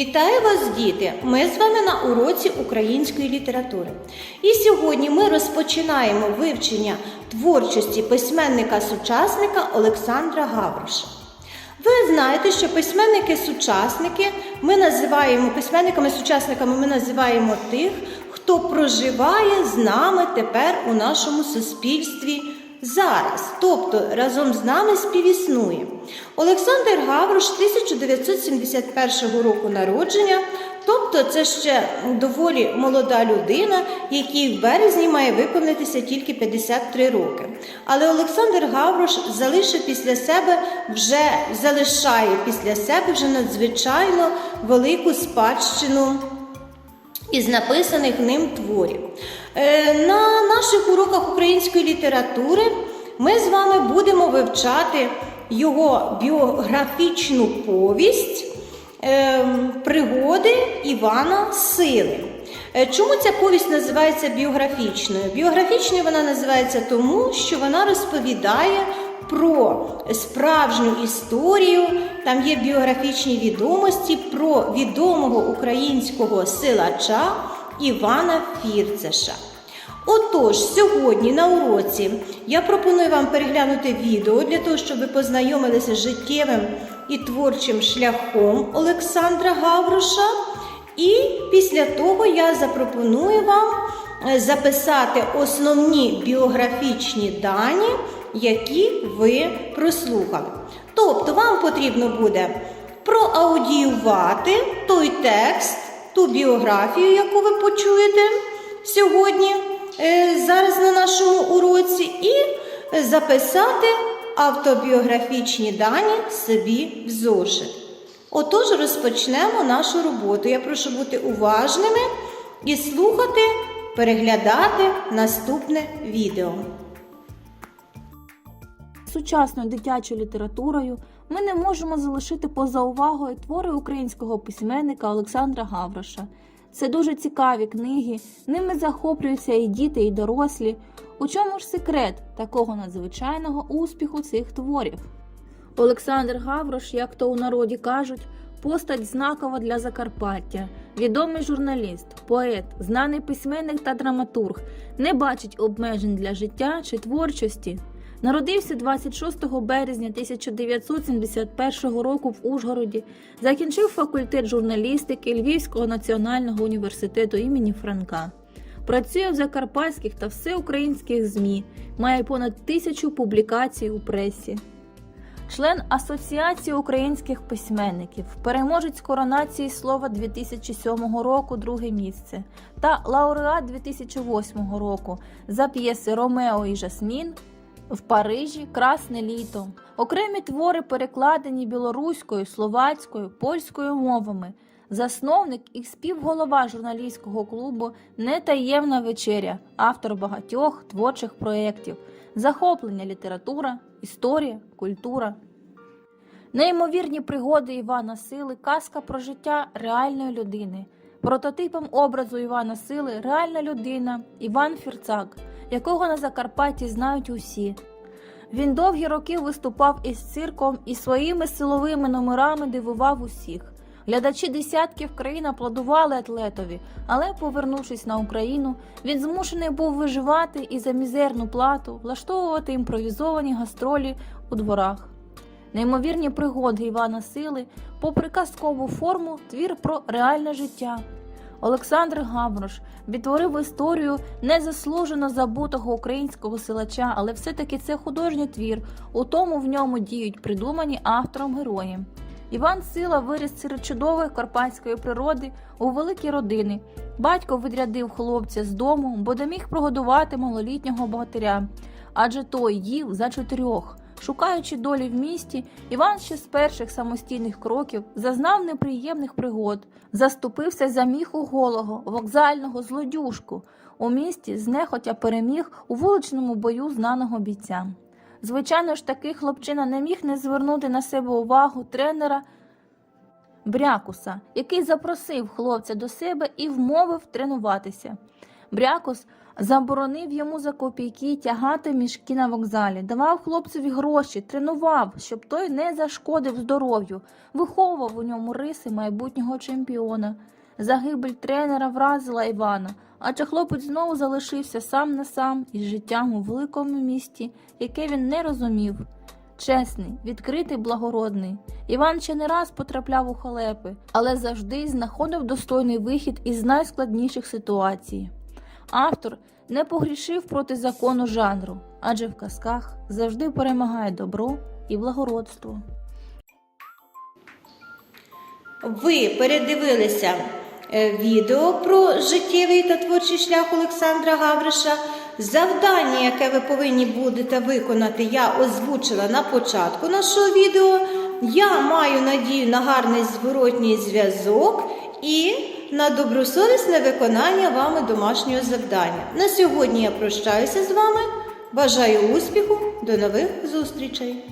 Вітаю вас, діти! Ми з вами на уроці української літератури. І сьогодні ми розпочинаємо вивчення творчості письменника-сучасника Олександра Гавроша. Ви знаєте, що письменники-сучасники ми називаємо письменниками-сучасниками ми називаємо тих, хто проживає з нами тепер у нашому суспільстві зараз, тобто разом з нами співіснує. Олександр Гаврош 1971 року народження, тобто це ще доволі молода людина, якій в березні має виповнитися тільки 53 роки. Але Олександр Гаврош залишив після себе вже залишає після себе вже надзвичайно велику спадщину із написаних ним творів. Е, На наших уроках української літератури ми з вами будемо вивчати його біографічну повість е, пригоди Івана Сили. Е, Чому ця повість називається біографічною? Біографічною вона називається тому, що вона розповідає про справжню історію, там є біографічні відомості про відомого українського силача Івана Фірцеша. Отож, сьогодні на уроці я пропоную вам переглянути відео для того, щоб ви познайомилися з життєвим і творчим шляхом Олександра Гавроша. І після того я запропоную вам е, записати основні біографічні дані, які ви прослухали. Тобто, вам потрібно буде проаудіювати той текст, ту біографію, яку ви почуєте сьогодні, е, зараз на нашому уроці, і записати автобіографічні дані собі в зошит. Отож, розпочнемо нашу роботу. Я прошу бути уважними і слухати, переглядати наступне відео. Сучасною дитячою літературою ми не можемо залишити поза увагою твори українського письменника Олександра Гавроша. Це дуже цікаві книги, ними захоплюються і діти, і дорослі. У чому ж секрет такого надзвичайного успіху цих творів? Олександр Гаврош, як то у народі кажуть, постать знакова для Закарпаття, відомий журналіст, поет, знаний письменник та драматург, не бачить обмежень для життя чи творчості. Народився 26 березня 1971 року в Ужгороді, закінчив факультет журналістики Львівського національного університету імені Франка. Працює в закарпатських та всеукраїнських ЗМІ, має понад тисячу публікацій у пресі. Член Асоціації українських письменників, переможець коронації слова 2007 року, друге місце, та лауреат 2008 року. За п'єси Ромео і Жасмін в Парижі Красне літо. Окремі твори перекладені білоруською, словацькою, польською мовами. Засновник і співголова журналістського клубу Нетаємна вечеря, автор багатьох творчих проєктів, захоплення література, історія, культура. Неймовірні пригоди Івана Сили, казка про життя реальної людини. Прототипом образу Івана Сили реальна людина Іван Фірцак, якого на Закарпатті знають усі. Він довгі роки виступав із цирком і своїми силовими номерами дивував усіх. Глядачі десятків країн аплодували атлетові, але, повернувшись на Україну, він змушений був виживати і за мізерну плату влаштовувати імпровізовані гастролі у дворах. Неймовірні пригоди Івана Сили, попри казкову форму, твір про реальне життя. Олександр Гаврош відтворив історію незаслужено забутого українського силача, але все-таки це художній твір, у тому в ньому діють придумані автором герої. Іван Сила виріс серед чудової карпатської природи у великій родини. Батько відрядив хлопця з дому, бо не міг прогодувати малолітнього богатиря, адже той їв за чотирьох. Шукаючи долі в місті, Іван ще з перших самостійних кроків зазнав неприємних пригод, заступився за міху голого, вокзального злодюжку. У місті знехотя переміг у вуличному бою знаного бійця. Звичайно ж, такий хлопчина не міг не звернути на себе увагу тренера Брякуса, який запросив хлопця до себе і вмовив тренуватися. Брякус Заборонив йому за копійки тягати мішки на вокзалі, давав хлопцеві гроші, тренував, щоб той не зашкодив здоров'ю, виховував у ньому риси майбутнього чемпіона. Загибель тренера вразила Івана, адже хлопець знову залишився сам на сам із життям у великому місті, яке він не розумів. Чесний, відкритий, благородний. Іван ще не раз потрапляв у халепи, але завжди знаходив достойний вихід із найскладніших ситуацій. Автор не погрішив проти закону жанру, адже в казках завжди перемагає добро і благородство. Ви передивилися е, відео про життєвий та творчий шлях Олександра Гавриша. Завдання, яке ви повинні будете виконати, я озвучила на початку нашого відео. Я маю надію на гарний зворотній зв'язок і на добросовісне виконання вами домашнього завдання. На сьогодні я прощаюся з вами. Бажаю успіху, до нових зустрічей!